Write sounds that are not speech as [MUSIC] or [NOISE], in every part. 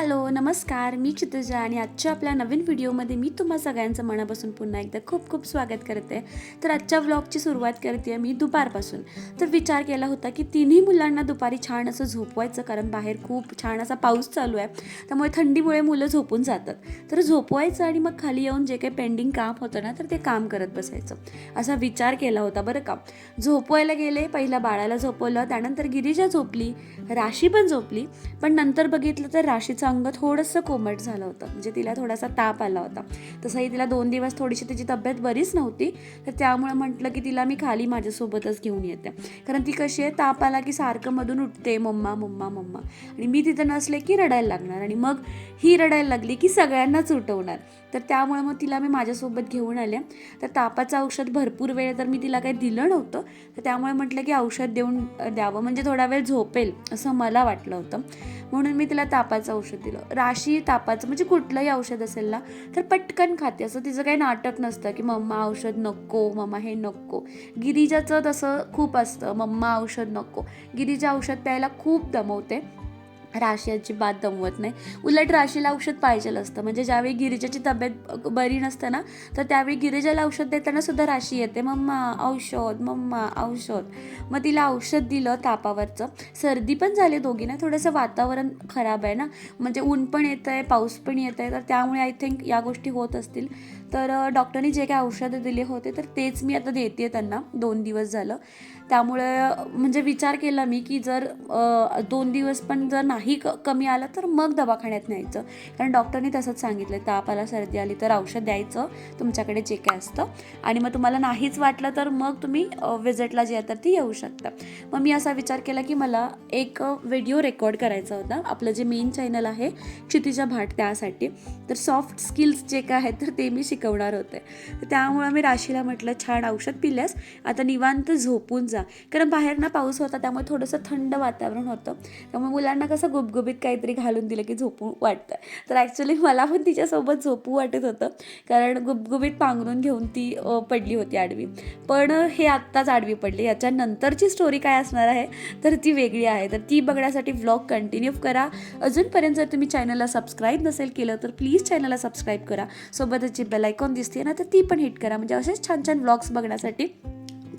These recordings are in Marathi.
हॅलो नमस्कार. मी चितुजा आणि आजच्या आपल्या नवीन व्हिडिओमध्ये मी तुम्हा सगळ्यांचं मनापासून पुन्हा एकदा खूप खूप स्वागत करते. तर आजच्या व्लॉगची सुरुवात करते मी दुपारपासून. तर विचार केला होता की तिन्ही मुलांना दुपारी छान असं झोपवायचं कारण बाहेर खूप छान असा पाऊस चालू आहे. त्यामुळे थंडीमुळे मुलं झोपून जातात. तर झोपवायचं आणि मग खाली येऊन जे काही पेंडिंग काम होतं ना तर ते काम करत बसायचं. असा विचार केला होता बरं का. झोपवायला गेले पहिला बाळाला झोपवलं त्यानंतर गिरीजा झोपली राशी पण झोपली पण नंतर बघितलं तर राशीचा अंग थोडंसं कोमट झालं होतं. म्हणजे तिला थोडासा ताप आला होता. तसंही तिला दोन दिवस थोडीशी तिची तब्येत बरीच नव्हती. तर त्यामुळे म्हटलं की तिला मी खाली माझ्यासोबतच घेऊन येते. कारण ती कशी आहे ताप आला की सारखं मधून उठते मम्मा मम्मा मम्मा. आणि मी तिथं नसले की रडायला लागणार. आणि मग ही रडायला लागली की सगळ्यांनाच उठवणार. तर त्यामुळे मग तिला मी माझ्यासोबत घेऊन आले. तर तापाचं औषध भरपूर वेळ तर मी तिला काही दिलं नव्हतं. तर त्यामुळे म्हटलं की औषध देऊन द्यावं. म्हणजे थोडा वेळ झोपेल असं मला वाटलं होतं. म्हणून मी तिला तापाचं औषध दिलं राशी तापाचं म्हणजे कुठलंही औषध असेल ना तर पटकन खाते. असं तिचं काही नाटक नसतं की मम्मा औषध नको मम्मा हे नको. गिरिजाचं तसं खूप असतं मम्मा औषध नको. गिरिजा औषध प्यायला खूप दमवते. राशी अजिबात दमवत नाही. उलट राशीला औषध पाहिजेल असतं. म्हणजे ज्यावेळी गिरिजाची तब्येत बरी नसते ना तर त्यावेळी गिरिजाला औषध देताना सुद्धा राशी येते. मम्मा औषध मम्मा औषध. मग तिला औषध दिलं तापावरचं. सर्दी पण झाली दोघींना थोडंसं वातावरण खराब आहे ना. म्हणजे ऊन पण येतं आहे पाऊस पण येत आहे तर त्यामुळे आय थिंक या गोष्टी होत असतील. तर डॉक्टरनी जे काही औषधं दिले होते तर तेच मी आता देते त्यांना. दोन दिवस झालं. त्यामुळे म्हणजे विचार केला मी की जर दोन दिवस पण जर नाही क कमी आलं तर मग दवाखान्यात न्यायचं. कारण डॉक्टरनी तसंच सांगितलं ताप आला सर्दी आली तर औषध द्यायचं. तुमच्याकडे जे काय असतं. आणि मग तुम्हाला नाहीच वाटलं तर मग तुम्ही विजिटला जे तर ती येऊ शकता. मग मी असा विचार केला की मला एक व्हिडिओ रेकॉर्ड करायचा होता. आपलं जे मेन चॅनल आहे क्षितिजा भाट त्यासाठी. तर सॉफ्ट स्किल्स जे काय आहेत तर ते मी शिकवणार होते. तर त्यामुळं मी राशीला म्हटलं छान औषध पिल्यास आता निवांत झोपून जा. कारण बाहेर ना पाऊस होता त्यामुळे थोडंसं थंड वातावरण होतं. त्यामुळे मुलांना कसं गुबगुबीत काहीतरी घालून दिलं की झोपू वाटतं. तर ॲक्च्युली मला पण तिच्यासोबत झोपू वाटत होतं. कारण गुबगुबीत पांघरून घेऊन ती पडली होती आडवी. पण हे आत्ताच आडवी पडली. याच्यानंतरची स्टोरी काय असणार आहे? तर ती वेगळी आहे. तर ती बघण्यासाठी व्लॉग कंटिन्यू करा. अजूनपर्यंत जर तुम्ही चॅनलला सबस्क्राईब नसेल केलं तर प्लीज चॅनलला सबस्क्राईब करा. सोबतच जी बेल आयकॉन दिसते ना तर ती पण हिट करा. म्हणजे असेच छान छान व्लॉग्स बघण्यासाठी.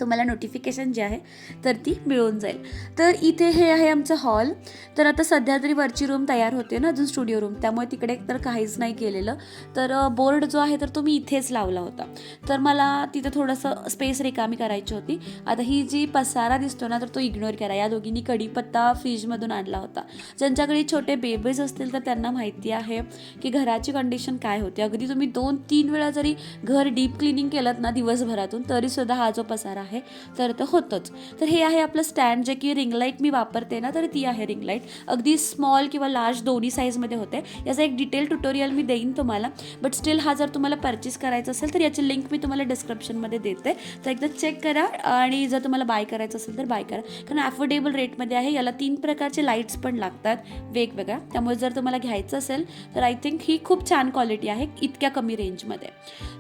तुम्हाला नोटिफिकेशन जे आहे तर ती मिळून जाईल. तर इथे हे आहे आमचं हॉल तर आता सध्या तरी वरची रूम तयार होते ना अजून स्टुडिओ रूम त्यामुळे तिकडे तर काहीच नाही केलेलं. तर बोर्ड जो आहे तर तो मी इथेच लावला होता. तर मला तिथं थोडंसं स्पेस रिकामी करायची होती. आता ही जी पसारा दिसतो ना तर तो इग्नोर करा. या दोघींनी कढीपत्ता फ्रीजमधून आणला होता. ज्यांच्याकडे छोटे बेबीज असतील तर त्यांना माहिती आहे की घराची कंडिशन काय होते. अगदी तुम्ही दोन तीन वेळा जरी घर डीप क्लिनिंग केलं ना दिवसभरातून तरीसुद्धा हा जो पसारा आहे तर तर होतोच. तर हे आहे आपलं स्टँड जे की रिंग लाइट मी वापरते ना तर ती आहे रिंग लाइट अगदी स्मॉल किंवा लार्ज दोन्ही साईजमध्ये होते. याचा एक डिटेल ट्युटोरियल मी देईन तुम्हाला. बट स्टील हा जर तुम्हाला परचेस करायचा असेल तर याची लिंक मी तुम्हाला डिस्क्रिप्शनमध्ये देते. तर एकदा चेक करा आणि जर तुम्हाला बाय करायचं असेल तर बाय करा. कारण अफोर्डेबल रेटमध्ये आहे याला तीन प्रकारचे लाईट्स पण लागतात वेगवेगळ्या. त्यामुळे जर तुम्हाला घ्यायचं असेल तर आय थिंक ही खूप छान क्वालिटी आहे इतक्या कमी रेंजमध्ये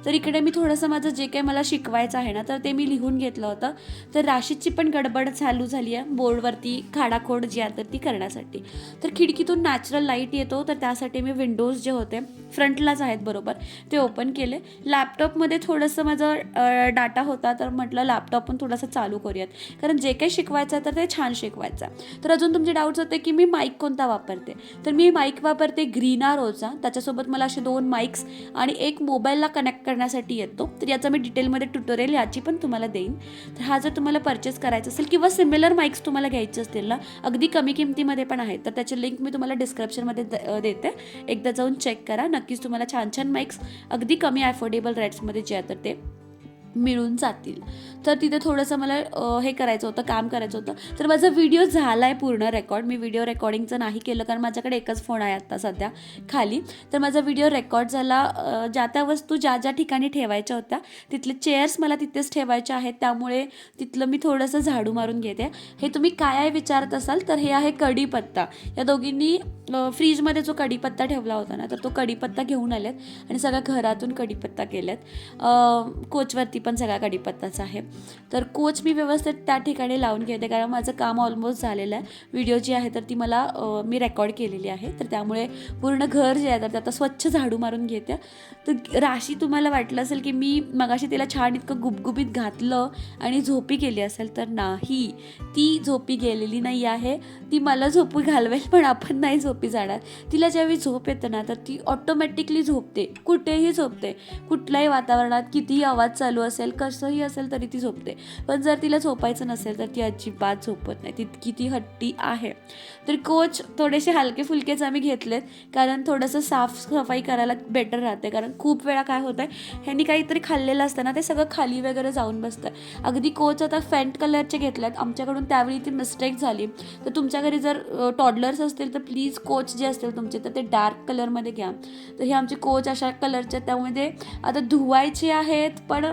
तर इकडे मी थोडंसं माझं जे काही मला शिकवायचं आहे ना तर ते मी लिहून घेतलं होतं. तर राशीची पण गडबड चालू झाली आहे बोर्डवरती खाडाखोड जी आहे तर ती करण्यासाठी. तर खिडकीतून नॅचरल लाइट येतो तर त्यासाठी मी विंडोज जे होते फ्रंटलाच आहेत बरोबर ते ओपन केले. लॅपटॉपमध्ये थोडंसं माझं डाटा होता तर म्हटलं लॅपटॉप पण थोडंसं चालू करूयात. कारण जे काही शिकवायचं आहे तर ते छान शिकवायचं आहे. तर अजून तुमचे डाऊट्स होते की मी माईक कोणता वापरते? तर मी माईक वापरते ग्रीना रोचा त्याच्यासोबत मला असे दोन माईक्स आणि एक मोबाईलला कनेक्ट करण्यासाठी येतो. तर याचा मी डिटेलमध्ये ट्युटोरियल याची पण तुम्हाला देईन. तर हा जर तुम्हाला परचेस करायचा असेल किंवा सिमिलर माईक्स तुम्हाला घ्यायचे असतील ना अगदी कमी किमतीमध्ये पण आहेत तर त्याची लिंक मी तुम्हाला डिस्क्रिप्शनमध्ये द- देते. एकदा जाऊन चेक करा. नक्कीच तुम्हाला छान छान माईक्स अगदी कमी अफोर्डेबल रेट्समध्ये जे आहे तर ते मिळून जातील. तर तिथे थोडंसं मला हे करायचं होतं काम करायचं होतं. तर माझा व्हिडिओ झाला आहे पूर्ण रेकॉर्ड. मी व्हिडिओ रेकॉर्डिंगचं नाही केलं कारण माझ्याकडे एकच फोन आहे आत्ता सध्या खाली. तर माझा व्हिडिओ रेकॉर्ड झाला ज्या त्या वस्तू ज्या ज्या ठिकाणी ठेवायच्या होत्या तिथले चेअर्स मला तिथेच ठेवायच्या आहेत. त्यामुळे तिथलं मी थोडंसं झाडू मारून घेते. हे तुम्ही काय आहे विचारत असाल तर हे आहे कढीपत्ता. या दोघींनी फ्रीजमध्ये जो कढीपत्ता ठेवला होता ना तर तो कढीपत्ता घेऊन आलेत आणि सगळ्या घरातून कढीपत्ता केल्यात कोचवरती पण सगळा कडीपत्ताच आहे. तर कोच मी व्यवस्थित त्या ठिकाणी लावून घेते कारण माझं काम ऑलमोस्ट झालेलं आहे. व्हिडिओ जी आहे तर ती मला मी रेकॉर्ड केलेली आहे. तर त्यामुळे पूर्ण घर जे आहे तर ते आता स्वच्छ झाडू मारून घेते. तर राशी तुम्हाला वाटलं असेल की मी मगाशी तिला छान इतकं गुबगुबीत घातलं आणि झोपी केली असेल तर नाही. ती झोपी गेलेली नाही आहे. ती मला झोपी घालवेल पण आपण नाही झोपी जाणार. तिला ज्यावेळी झोप येतं ना तर ती ऑटोमॅटिकली झोपते. कुठेही झोपते. कुठल्याही वातावरणात कितीही आवाज चालू असेल कसंही असेल तरी ती झोपते. पण जर तिला झोपायचं नसेल तर ती अजिबात झोपत नाही. तितकी ती हट्टी आहे. तर कोच थोडेसे हलके फुलकेच आम्ही घेतलेत कारण थोडंसं साफसफाई करायला बेटर राहते. कारण खूप वेळा काय होतं आहे ह्यांनी काहीतरी खाल्लेलं असतं ना ते सगळं खाली वगैरे जाऊन बसतं. अगदी कोच आता फेंट कलरचे घेतल्यात. आमच्याकडून त्यावेळी ती मिस्टेक झाली. तर तुमच्या घरी जर टॉडलर्स असतील तर प्लीज कोच जे असतील तुमचे तर ते डार्क कलरमध्ये घ्या. तर हे आमचे कोच अशा कलरचे त्यामध्ये आता धुवायचे आहेत पण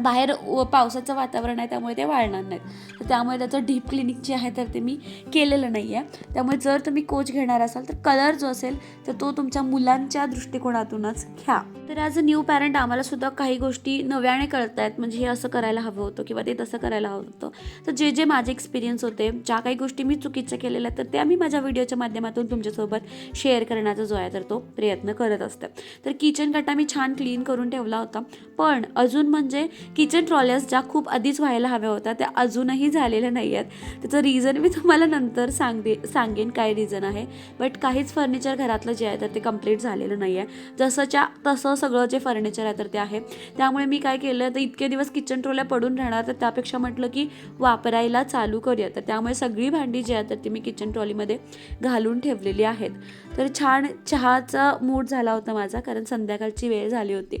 बाहेर व- पावसाचं वातावरण आहे त्यामुळे ते वाळणार नाहीत. तर त्यामुळे त्याचं डीप क्लिनिक जे आहे तर ते मी केलेलं नाही आहे त्यामुळे जर तुम्ही कोच घेणार असाल तर कलर जो असेल तर तो तुमच्या मुलांच्या दृष्टिकोनातूनच घ्या. तर ॲज अ न्यू पॅरेंट आम्हाला सुद्धा काही गोष्टी नव्याने कळत आहेत म्हणजे हे असं करायला हवं होतं किंवा ते तसं करायला हवं होतं. तर जे जे माझे एक्सपिरियन्स होते ज्या काही गोष्टी मी चुकीच्या केलेल्या आहेत तर त्या मी माझ्या व्हिडिओच्या माध्यमातून तुमच्यासोबत शेअर करण्याचा जो आहे तर तो प्रयत्न करत असते. तर किचन कटा मी छान क्लीन करून ठेवला होता. पण अजून म्हणजे किचन ट्रॉलर्स ज्या खूप आधीच व्हायला हव्या होत्या त्या अजूनही झालेल्या नाही आहेत त्याचं रिझन मी तुम्हाला नंतर सांगते सांगेन काय रिझन आहे. बट काहीच फर्निचर घरातलं जे आहे तर ते कंप्लीट झालेलं नाही आहे जसंच्या तसं सगळं जे फर्निचर आहे तर ते आहे. त्यामुळे मी काय केलं तर इतके दिवस किचन ट्रॉल्या पडून राहणार तर त्यापेक्षा म्हटलं की वापरायला चालू करूया. तर त्यामुळे सगळी भांडी जी आहेत तर ती मी किचन ट्रॉलीमध्ये घालून ठेवलेली आहेत. तर छान चहाचा मूड झाला होता माझा कारण संध्याकाळची वेळ झाली होती.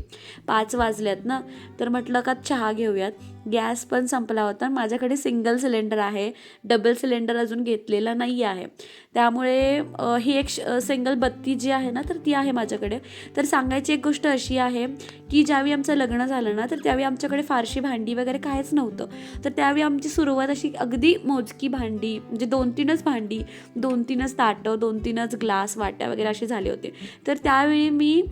पाच वाजल्यात ना? तर म्हटलं का चहा घेऊयात. गॅस पण संपला होता. माझ्याकडे सिंगल सिलेंडर आहे. डबल सिलेंडर अजून घेतलेला नाही आहे. त्यामुळे ही एक सिंगल बत्ती जी आहे ना तर ती आहे माझ्याकडे. तर सांगायची एक गोष्ट अशी आहे की ज्यावेळी आमचं लग्न झालं ना तर त्यावेळी आमच्याकडे फारशी भांडी वगैरे काहीच नव्हतं. तर त्यावेळी आमची सुरुवात अशी अगदी मोजकी भांडी म्हणजे दोन तीनच भांडी दोन तीनच ताटं दोन तीनच ग्लास वाट्या वगैरे असे झाले होते. तर त्यावेळी मी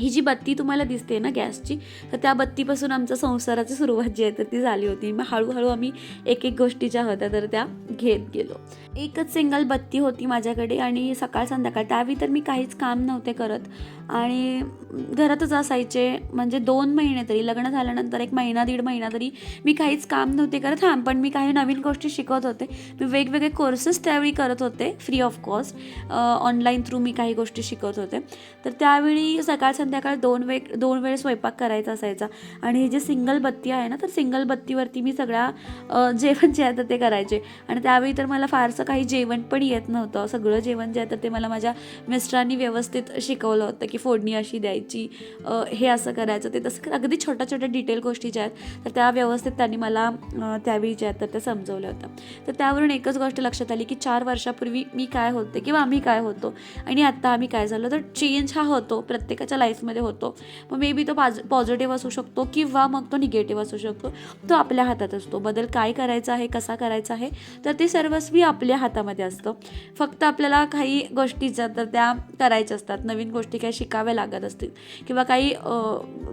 ही जी बत्ती तुम्हाला दिसते ना गॅसची तर त्या बत्तीपासून आमचा संसाराची सुरुवात जी आहे तर ती झाली होती. मग हळूहळू आम्ही एक एक गोष्टी ज्या होत्या तर त्या घेत गेलो. एकच सिंगल बत्ती होती माझ्याकडे आणि सकाळ संध्याकाळ. त्यावेळी तर मी काहीच काम नव्हते करत. आणि घरातच असायचे. म्हणजे दोन महिने तरी लग्न झाल्यानंतर एक महिना दीड महिना तरी मी काहीच काम नव्हते करत. हां पण मी काही नवीन गोष्टी शिकत होते. मी वेगवेगळे कोर्सेस त्यावेळी करत होते free of cost online through मी काही गोष्टी शिकत होते. तर त्यावेळी सकाळ संध्याकाळ दोन वेग दोन वेळ स्वयंपाक करायचा असायचा. आणि हे जे सिंगल बत्ती आहे ना तर सिंगल बत्तीवरती मी सगळ्या जेवण जे आहे तर ते करायचे. आणि त्यावेळी तर मला फारसं काही जेवण पण येत नव्हतं. सगळं जेवण जे आहे तर ते मला माझ्या मिस्टरांनी व्यवस्थित शिकवलं होतं की फोडणी अशी द्यायची हे असं करायचं. ते तसं अगदी छोट्या छोट्या डिटेल गोष्टी ज्या आहेत तर त्या व्यवस्थित त्यांनी मला त्यावेळी ज्या आहेत तर त्या समजवल्या होत्या. तर त्यावरून एकच गोष्ट लक्षात आली की चार वर्षापूर्वी मी काय होते किंवा आम्ही काय होतो आणि आत्ता आम्ही काय झालो. तर चेंज हा होतो प्रत्येकाच्या लाईफमध्ये होतो. मग मे बी तो पाज पॉझिटिव्ह असू शकतो किंवा मग तो निगेटिव्ह असू शकतो. तो आपल्या हातात असतो. बदल काय करायचा आहे कसा करायचा आहे तर ते सर्वस्वी आपल्या हातामध्ये असतं. फक्त आपल्याला काही गोष्टी ज्या तर त्या करायच्या असतात. नवीन गोष्टी काही शिकाव्या लागत असतील किंवा काही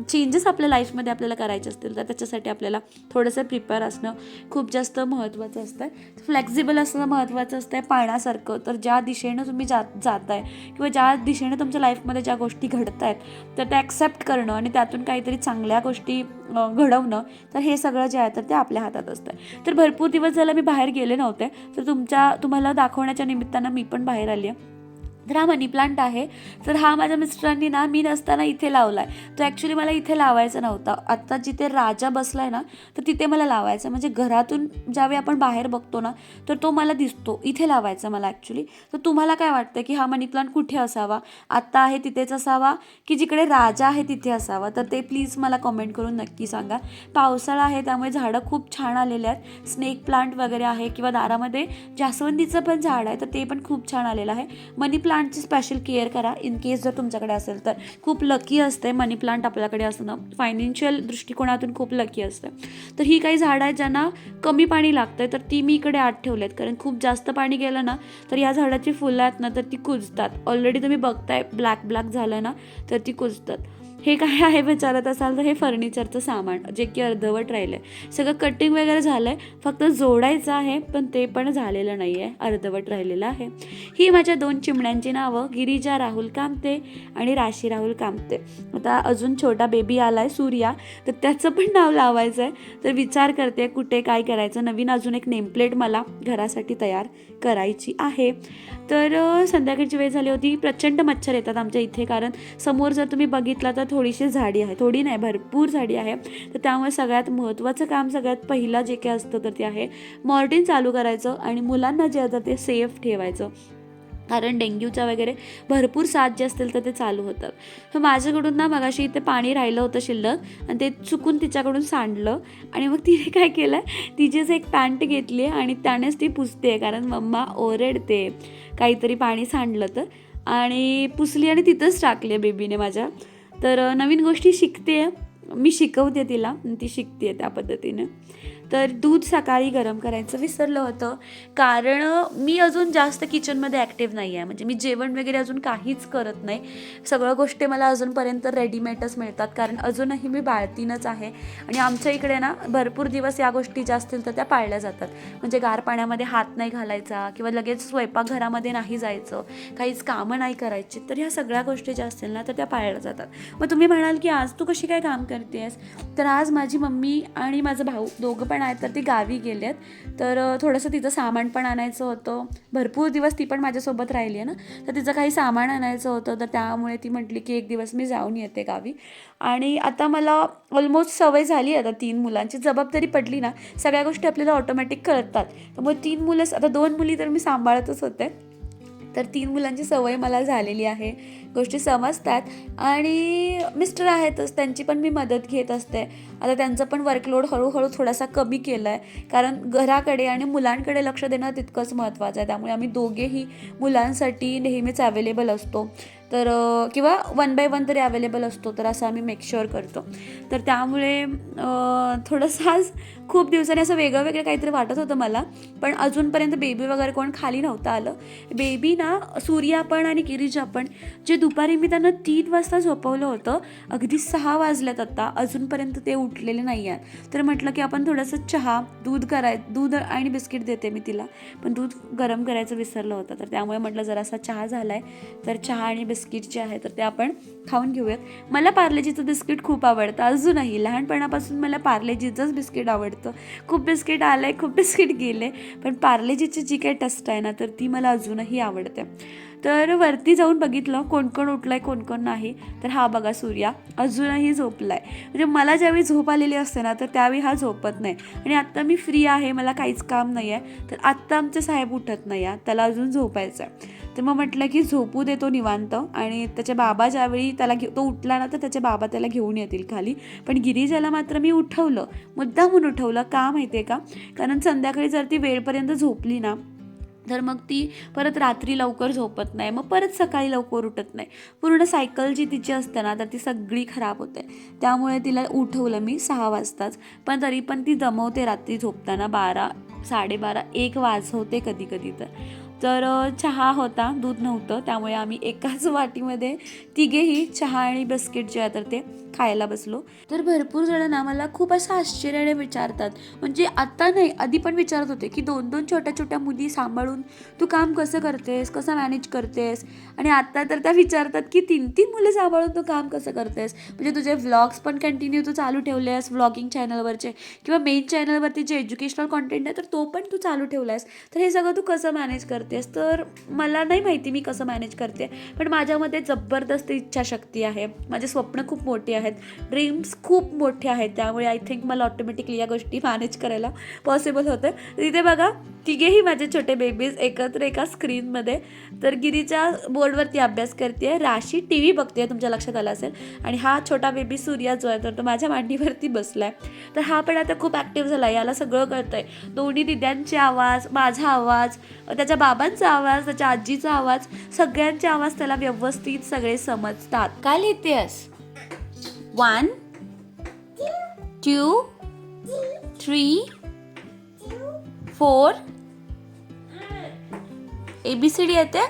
चेंजेस आपल्या लाईफमध्ये आपल्याला करायचे असतील तर त्याच्यासाठी आपल्याला थोडंसं प्रिपेअर असणं खूप जास्त महत्त्वाचं असतं आहे फ्लेक्झिबल असणं महत्त्वाचं असतं आहे पाण्यासारखं. तर ज्या दिशेनं तुम्ही जात जात आहे किंवा ज्या दिशेनं तुमच्या लाईफमध्ये ज्या गोष्टी घडत आहेत तर त्या ॲक्सेप्ट करणं आणि त्यातून काहीतरी चांगल्या गोष्टी घडवणं तर हे सगळं जे आहे तर ते आपल्या हातात असतं. तर भरपूर दिवस झाला मी बाहेर गेले नव्हते तर तुमच्या तुम्हाला दाखवण्याच्या निमित्तानं मी पण बाहेर आली आहे. तर हा मनी प्लांट आहे. तर हा माझ्या मिस्टरांनी ना मी नसताना इथे लावला आहे तो ॲक्च्युली मला इथे लावायचा नव्हता. आत्ता जिथे राजा बसला आहे ना तर तिथे मला लावायचा. म्हणजे घरातून ज्यावेळी आपण बाहेर बघतो ना तर तो मला दिसतो. इथे लावायचा मला ॲक्च्युली तर तुम्हाला काय वाटतं की हा मनी प्लांट कुठे असावा? आत्ता आहे तिथेच असावा की जिकडे राजा आहे तिथे असावा? तर ते प्लीज मला कमेंट करून नक्की सांगा. पावसाळा आहे त्यामुळे झाडं खूप छान आलेले आहेत. स्नेक प्लांट वगैरे आहे किंवा दारामध्ये जास्वंदीचं पण झाड आहे तर ते पण खूप छान आलेलं आहे. मनी प्लांट प्लांटची स्पेशल केअर करा. इन केस जर तुमच्याकडे असेल तर. खूप लकी असते मनी प्लांट आपल्याकडे असणं. फायनान्शियल दृष्टिकोनातून खूप लकी असते. तर ही काही झाडं आहेत ज्यांना कमी पाणी लागतं तर ती मी इकडे आत ठेवलेत. कारण खूप जास्त पाणी गेलं ना तर या झाडाची फुलं आहेत ना तर ती कुजतात. ऑलरेडी तुम्ही बघताय ब्लॅक ब्लॅक झालं ना तर ती कुजतात. हे काय आहे विचारत असाल तर हे फर्निचरचं सामान जे की अर्धवट राहिलं आहे सगळं कटिंग वगैरे झालं आहे फक्त जोडायचं आहे पण ते पण झालेलं नाही आहे अर्धवट राहिलेलं आहे. ही माझ्या दोन चिमण्यांची नावं गिरीजा राहुल कामते आणि राशी राहुल कामते. आता अजून छोटा बेबी आला आहे सूर्या. तर त्याचं पण नाव लावायचं आहे तर विचार करते कुठे काय करायचं? नवीन अजून एक नेमप्लेट मला घरासाठी तयार करायची आहे. तर संध्याकाळची वेळ झाली होती. प्रचंड मच्छर येतात आमच्या इथे कारण समोर जर तुम्ही बघितला तर थोडीशी झाडी आहे. थोडी नाही भरपूर झाडी आहे. तर त्यामुळे सगळ्यात महत्त्वाचं काम सगळ्यात पहिलं जे काही असतं तर ते आहे. मॉर्टिन चालू करायचं आणि मुलांना जे असतं ते सेफ ठेवायचं. कारण डेंग्यूचा वगैरे भरपूर साथ जे असतील तर ते चालू होतात. तर माझ्याकडून ना मगाशी इथे पाणी राहिलं होतं शिल्लक आणि ते चुकून तिच्याकडून सांडलं आणि मग तिने काय केलं तिचीच एक पॅन्ट घेतली आहे आणि त्यानेच ती पुसते कारण मम्मा ओरडते काहीतरी पाणी सांडलं तर आणि पुसली आणि तिथंच टाकली आहे बेबीने माझ्या. तर नवीन गोष्टी शिकते मी शिकवते तिला ती शिकते त्या पद्धतीने. तर दूध सकाळी गरम करायचं विसरलं होतं. कारण मी अजून जास्त किचनमध्ये ॲक्टिव्ह नाही आहे म्हणजे मी जेवण वगैरे अजून काहीच करत नाही. सगळ्या गोष्टी मला अजूनपर्यंत रेडीमेडच मिळतात. कारण अजूनही मी बाळतीनच आहे. आणि आमच्या इकडे ना भरपूर दिवस या गोष्टी ज्या असतील तर त्या पाळल्या जातात. म्हणजे गार पाण्यामध्ये हात नाही घालायचा किंवा लगेच स्वयंपाकघरामध्ये नाही जायचं. काहीच कामं नाही करायची. तर ह्या सगळ्या गोष्टी ज्या असतील ना तर त्या पाळल्या जातात. मग तुम्ही म्हणाल की आज तू कशी काय काम करतेस? तर आज माझी मम्मी आणि माझा भाऊ दोघं पण आहेत तर ती गावी गेलेत. तर थोडंसं तिचं सामान पण आणायचं होतं. भरपूर दिवस ती पण माझ्यासोबत राहिली आहे ना. तर तिचं काही सामान आणायचं होतं. तर त्यामुळे ती म्हटली की एक दिवस मी जाऊन येते गावी. आणि आता मला ऑलमोस्ट सवय झाली आहे आता तीन मुलांची. जबाबदारी पडली ना सगळ्या गोष्टी आपल्याला ऑटोमॅटिक कळतात. त्यामुळे तीन मुलं आता दोन मुली तर मी सांभाळतच होते. तर तीन मुलांची सवय मला झालेली आहे. गोष्टी समजतात. आणि मिस्टर आहेतच त्यांची पण मी मदत घेत असते. आता त्यांचं पण वर्कलोड हळूहळू थोडासा कमी केला आहे कारण घराकडे आणि मुलांकडे लक्ष देणं तितकंच महत्त्वाचं आहे. त्यामुळे आम्ही दोघेही मुलांसाठी नेहमीच अवेलेबल असतो. तर किंवा वन बाय वन तरी अवेलेबल असतो तर असं आम्ही मेकश्युअर करतो. तर त्यामुळे थोडंसं आज खूप दिवसांनी असं वेगळं वेगळं काहीतरी वाटत होतं मला पण अजूनपर्यंत बेबी वगैरे कोण खाली नव्हतं आलं. बेबी ना सूर्या पण आणि गिरीजा पण जे दुपारी मी त्यांना तीन वाजता झोपवलं होतं अगदी सहा वाजल्यात आता अजूनपर्यंत ते उठलेले नाही आहेत. तर म्हटलं की आपण थोडंसं चहा दूध कराय दूध आणि बिस्किट देते मी तिला. पण दूध गरम करायचं विसरलं होतं तर त्यामुळे म्हटलं जरासा चहा झाला आहे तर चहा आणि बिस्किट जे आहे तर ते आपण खाऊन घेऊयात. मला पार्लेजीचं बिस्किट खूप आवडतं अजूनही. लहानपणापासून मला पार्लेजीचंच बिस्किट आवडतं. खूप बिस्किट आलं आहे खूप बिस्किट गेले पण पार्लेजीची जी काही टेस्ट आहे ना तर ती मला अजूनही आवडते. तर वरती जाऊन बघितलं कोण कोण उठलंय कोण कोण नाही तर हा बघा सूर्या अजूनही झोपलाय. म्हणजे मला ज्यावेळी झोप आलेली असते ना तर त्यावेळी हा झोपत नाही. आणि आत्ता मी फ्री आहे मला काहीच काम नाही आहे तर आत्ता आमचे साहेब उठत नाही आहे त्याला अजून झोपायचं आहे तर मग म्हटलं की झोपू देतो निवांत. आणि त्याच्या बाबा ज्यावेळी त्याला घे तो उठला ना तर त्याचे बाबा त्याला घेऊन येतील खाली. पण गिरीजाला मात्र मी उठवलं. मुद्दामून उठवलं. का माहिती आहे का? कारण संध्याकाळी जर ती वेळपर्यंत झोपली ना तर मग ती परत रात्री लवकर झोपत नाही. मग परत सकाळी लवकर उठत नाही. पूर्ण सायकल जी तिची असते ना तर ती सगळी खराब होते. त्यामुळे तिला उठवलं मी सहा वाजताच. पण तरी पण ती जमवते रात्री झोपताना. बारा साडेबारा एक वाजवते कधी कधी तर. तर चहा होता दूध नव्हतं. त्यामुळे आम्ही एकाच [LAUGHS] वाटीमध्ये तिघेही चहा आणि बिस्किट जे आहे तर ते खायला बसलो. तर भरपूर जण ना मला खूप असं आश्चर्याने विचारतात. म्हणजे आता नाही आधी पण विचारत होते की दोन दोन छोट्या छोट्या मुली सांभाळून तू काम कसं करतेस कसं मॅनेज करतेस? आणि आत्ता तर त्या विचारतात की तीन तीन मुलं सांभाळून तू काम कसं करतेस? म्हणजे तुझे व्लॉग्स पण कंटिन्यू तू चालू ठेवलेस व्लॉगिंग चॅनलवरचे किंवा मेन चॅनलवरती जे एज्युकेशनल कॉन्टेंट आहे तर तो पण तू चालू ठेवलायस तर हे सगळं तू कसं मॅनेज करतेस तर मला नाही माहिती मी कसं मॅनेज करते. पण माझ्यामध्ये जबरदस्त इच्छाशक्ती आहे. माझे स्वप्न खूप मोठी आहेत. ड्रीम्स खूप मोठे आहेत. त्यामुळे आय थिंक मला ऑटोमॅटिकली या गोष्टी मॅनेज करायला पॉसिबल होतं. तिथे बघा तिघेही माझे छोटे बेबीज एकत्र एका स्क्रीनमध्ये तर गिरीच्या बोर्डवरती अभ्यास करते राशी टी व्ही बघते तुमच्या लक्षात आलं असेल. आणि हा छोटा बेबी सूर्या जो आहे तर तो माझ्या मांडीवरती बसला आहे तर हा पण आता खूप ॲक्टिव्ह झाला याला सगळं कळतं आहे दोन्ही दिद्यांचे आवाज माझा आवाज त्याच्या बाबांचा आवाज त्याच्या आजीचा आवाज सगळ्यांचे आवाज त्याला व्यवस्थित सगळे समजतात. काय लिहितेस one two three four A B C D येते?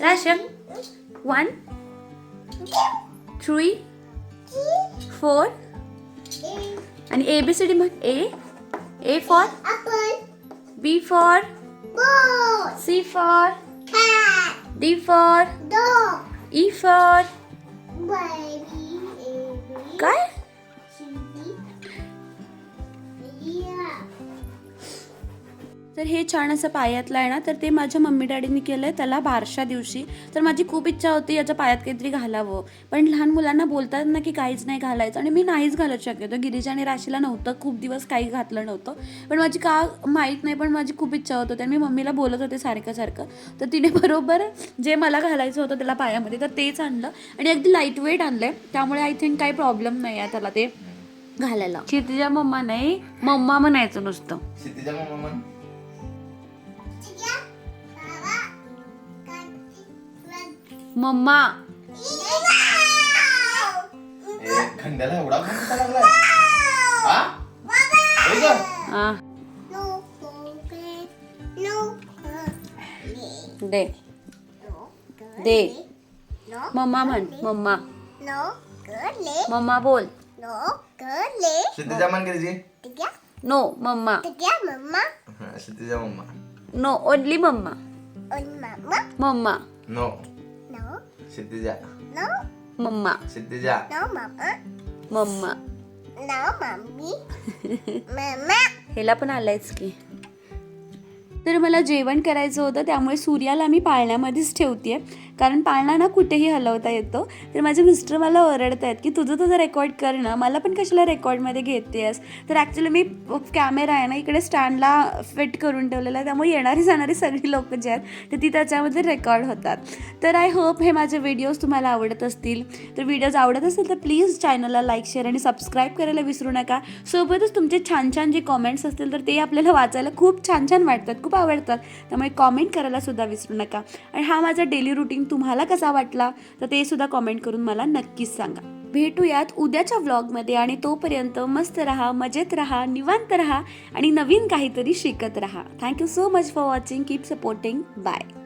राशन वन थ्री फोर आणि ए बी सी डी म्हण A A for B for C for D for E for तर हे छान असं पायातलं आहे ना तर ते माझ्या मम्मी डॅडीने केलं आहे त्याला बारशा दिवशी. तर माझी खूप इच्छा होती याच्या पायात काहीतरी घालावं. पण लहान मुलांना बोलतात ना की काहीच नाही घालायचं आणि मी नाहीच घालत शक्यतो. गिरीजा आणि राशीला नव्हतं खूप दिवस काही घातलं नव्हतं. पण माझी का माहीत नाही पण माझी खूप इच्छा होत होती आणि मी मम्मीला बोलत होते सारखं सारखं. तर तिने [LAUGHS] बरोबर जे मला घालायचं होतं त्याला पायामध्ये तर तेच आणलं. आणि अगदी लाइट वेट आणलं त्यामुळे आय थिंक काही प्रॉब्लेम नाही आहे त्याला ते घालायला. क्षितिजा मम्मा नाही मम्मा म्हणायचं नुसतं. क्षितिजा मम्मा मम्मा ए खंड्याला एवढा खंडा लागलाय हा होय गं? हा दे दे मम्मा म्हण मम्मा मम्मा बोल क्षितिजा म्हण गिरीजी नो मम्मा हा, क्षितिजा मम्मा no only mamma mamma no Kshitija मम्मा क्षितिजा मम्मा ह्याला पण आलायच की. तर मला जेवण करायचं होतं त्यामुळे सूर्याला मी पाळण्यामध्येच ठेवते कारण पाळणा ना कुठेही हलवता येतो. तर माझे मिस्टर मला ओरडत आहेत की तुझं तुझं रेकॉर्ड कर ना. मला पण कशाला रेकॉर्डमध्ये घेतेस तर ॲक्च्युली मी कॅमेरा आहे ना इकडे स्टँडला फिट करून ठेवलेला आहे. त्यामुळे येणारी जाणारी सगळी लोक जे आहेत तर ती त्याच्यामध्ये रेकॉर्ड होतात. तर आय होप हे माझे व्हिडिओज तुम्हाला आवडत असतील. तर व्हिडिओज आवडत असतील तर प्लीज चॅनलला लाईक शेअर आणि सबस्क्राईब करायला विसरू नका. सोबतच तुमचे छान छान जे कॉमेंट्स असतील तर ते आपल्याला वाचायला खूप छान छान वाटतात खूप आवडतात. त्यामुळे कॉमेंट करायला सुद्धा विसरू नका. आणि हा माझा डेली रुटीन तुम्हाला कसा वाटला तर ते सुद्धा कॉमेंट करून मला नक्कीच सांगा. भेटूयात उद्याच्या व्लॉगमध्ये आणि तोपर्यंत मस्त रहा मजेत रहा निवांत रहा आणि नवीन काहीतरी शिकत रहा. Thank you so much for watching keep supporting bye